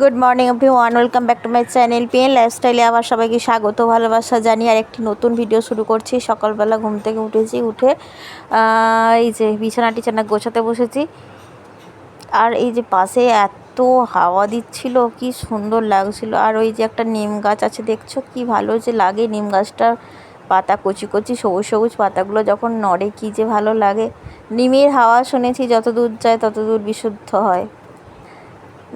Good morning every one welcome back to my channel PN লাইফস্টাইলে আবার সবাইকে স্বাগত, ভালোবাসা জানি আর একটি নতুন ভিডিও শুরু করছি। সকালবেলা ঘুম থেকে উঠেছি, উঠে এই যে বিছানা টিছানা গোছাতে বসেছি। আর এই যে পাশে এত হাওয়া দিচ্ছিল, কি সুন্দর লাগছিল। আর ওই যে একটা নিম গাছ আছে, দেখছ কি ভালো যে লাগে নিম গাছটার পাতা, কচি কচি সবুজ সবুজ পাতাগুলো যখন নড়ে, কি যে ভালো লাগে। নিমের হাওয়া শুনেছি যত দূর যায় তত দূর বিশুদ্ধ হয়।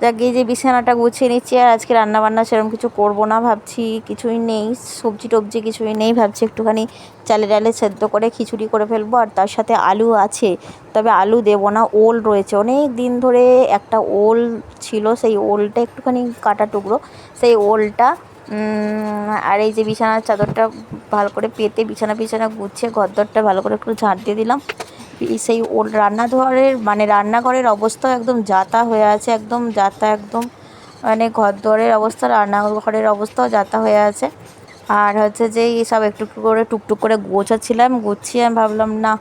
যাক এই যে বিছানাটা গুছিয়ে নিচ্ছি আর আজকে রান্না বান্না সেরকম কিছু করব না ভাবছি, কিছুই নেই, সবজি টবজি কিছুই নেই, ভাবছি একটুখানি চালে ডালে সেদ্ধ করে খিচুড়ি করে ফেলব আর তার সাথে আলু আছে, তবে আলু দেবো না, ওল রয়েছে। অনেক দিন ধরে একটা ওল ছিল, সেই ওলটা একটুখানি কাটা টুকরো, সেই ওলটা আর এই যে বিছানার চাদরটা ভালো করে পেতে বিছানা বিছানা গুছিয়ে গদ্দরটা ভালো করে একটু ঝাঁট দিয়ে দিলাম। সেই ওল রান্নাঘরের মানে রান্নাঘরের অবস্থা একদম যাতা হয়ে আছে, একদম যাতা, একদম মানে ঘর দুয়ারের অবস্থা, রান্নাঘরের অবস্থাও যাতা হয়ে আছে। আর হচ্ছে যে সব একটু একটু করে, টুকটুক করে গোছাচ্ছিলাম, গুছিয়ে আমি ভাবলাম, না,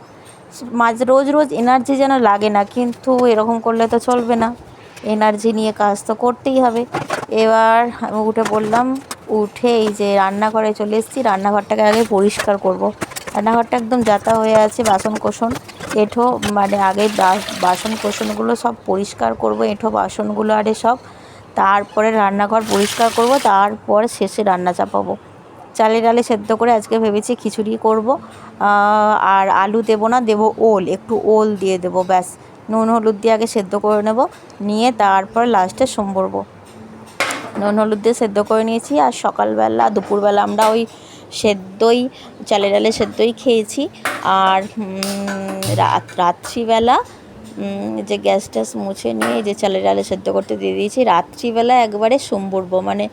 মাঝ, রোজ রোজ এনার্জি যেন লাগে না, কিন্তু এরকম করলে তো চলবে না। এনার্জি নিয়ে কাজ তো করতেই হবে। এবার আমি উঠে পড়লাম উঠে এই যে রান্নাঘরে চলে এসেছি, রান্নাঘরটাকে আগে পরিষ্কার করব। রান্নাঘরটা একদম যাতা হয়ে আছে বাসন কোসন এঁঠো মানে আগে বাসন কোসনগুলো সব পরিষ্কার করব, এঁঠো বাসনগুলো আরে সব। তারপরে রান্নাঘর পরিষ্কার করব, তারপর শেষে রান্না চাপাবো। চালে ডালে সেদ্ধ করে আজকে ভেবেছি খিচুড়ি করব আর আলু দেবো না, দেবো ওল, একটু ওল দিয়ে দেবো, ব্যাস। নুন, হলুদ দিয়ে আগে সেদ্ধ করে নেব, নিয়ে তারপর লাস্টে সম্বরবো নুন, হলুদ দিয়ে সেদ্ধ করে নিয়েছি। আর সকালবেলা, দুপুরবেলা আমরা ওই সেদ্ধই চালে ডালে সেদ্ধই খেয়েছি। আর রাত, রাত্রিবেলা যে গ্যাস ট্যাস মুছে নিয়ে যে চালে ডালে সেদ্ধ করতে দিয়ে দিয়েছি, রাত্রিবেলা একবারে সম্বরবো। মানে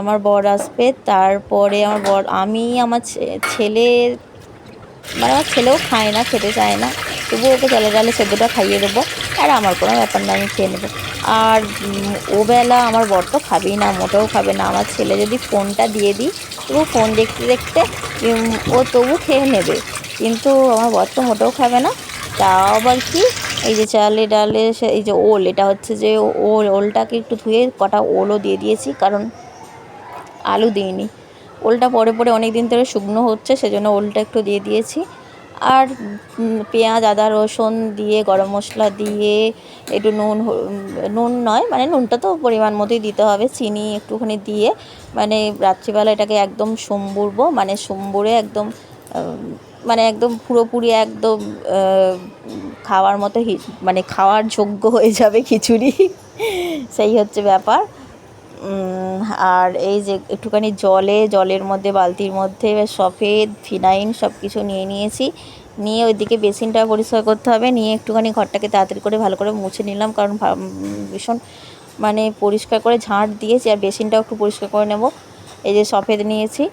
আমার বর আসবে, তারপরে আমার বর, আমি আমার ছেলে মানে আমার ছেলেও খায় না, খেতে চায় না। তবুও ওকে চালে ডালে সেদ্ধটা খাইয়ে দেবো। আর আমার কোনো ব্যাপার না, আমি খেয়ে নেব। আর ওবেলা আমার বর তো খাবেই না, মোটেও খাবে না। আমার ছেলে যদি ফোনটা দিয়ে দিই, তবু ফোন দেখতে দেখতে ও তবু খেয়ে নেবে। কিন্তু আমার বর তো মোটেও খাবে না। তাও আবার কি, এই যে চালে ডালে এই যে ওল, এটা হচ্ছে যে ওল, ওলটাকে একটু ধুয়ে কটা ওলও দিয়ে দিয়েছি, কারণ আলু দিইনি। ওলটা পরে পরে অনেক দিন ধরে শুকনো হচ্ছে, সেজন্য ওলটা একটু দিয়ে দিয়েছি। আর পেঁয়াজ, আদা, রসুন দিয়ে, গরম মশলা দিয়ে, একটু নুন নুন নয় মানে নুনটা তো পরিমাণ মতোই দিতে হবে, চিনি একটুখানি দিয়ে মানে রাত্রিবেলা এটাকে একদম সম্বুরবো মানে সম্বুরে একদম মানে একদম পুরোপুরি একদম খাওয়ার মতো মানে খাওয়ার যোগ্য হয়ে যাবে খিচুড়ি, সেই হচ্ছে ব্যাপার। আর এই যে একটুখানি জলে, জলের মধ্যে, বালতির মধ্যে সফেদ ফিনাইন সব কিছু নিয়ে নিয়েছি। নিয়ে ওইদিকে বেসিনটা পরিষ্কার করতে হবে। নিয়ে একটুখানি ঘরটাকে তাড়াতাড়ি করে ভালো করে মুছে নিলাম কারণ ভীষণ মানে পরিষ্কার করে ঝাঁট দিয়েছি আর বেসিনটাও একটু পরিষ্কার করে নেব। এই যে সফেদ নিয়েছি।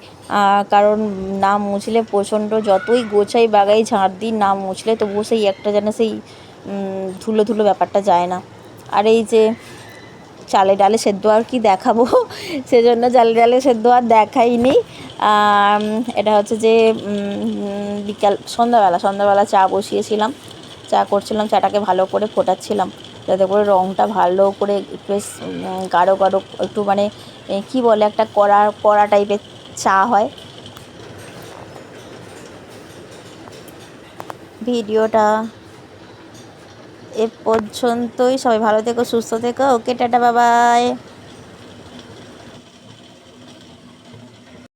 কারণ না মুছলে প্রচণ্ড যতই গোছাই বাগাই ঝাঁট দিই, না মুছলে তবুও সেই একটা যেন সেই ধুলো ধুলো ব্যাপারটা যায় না। আর এই যে চালে ডালে সেদ্ধ আর কি দেখাবো? সেজন্য চালে ডালে সেদ্ধ আর দেখাইনি। এটা হচ্ছে যে বিকাল, সন্ধ্যাবেলা সন্ধ্যাবেলা চা বসিয়েছিলাম। চা করছিলাম, চাটাকে ভালো করে ফোটাচ্ছিলাম। যাতে করে রঙটা ভালো করে একটু গাঢ় গাঢ়, একটু মানে কি বলে একটা কড়া কড়া টাইপের চা হয়। ভিডিওটা এ পর্যন্তই। সবাই ভালো থেকো সুস্থ থেকো। ওকে টাটা বাবাই।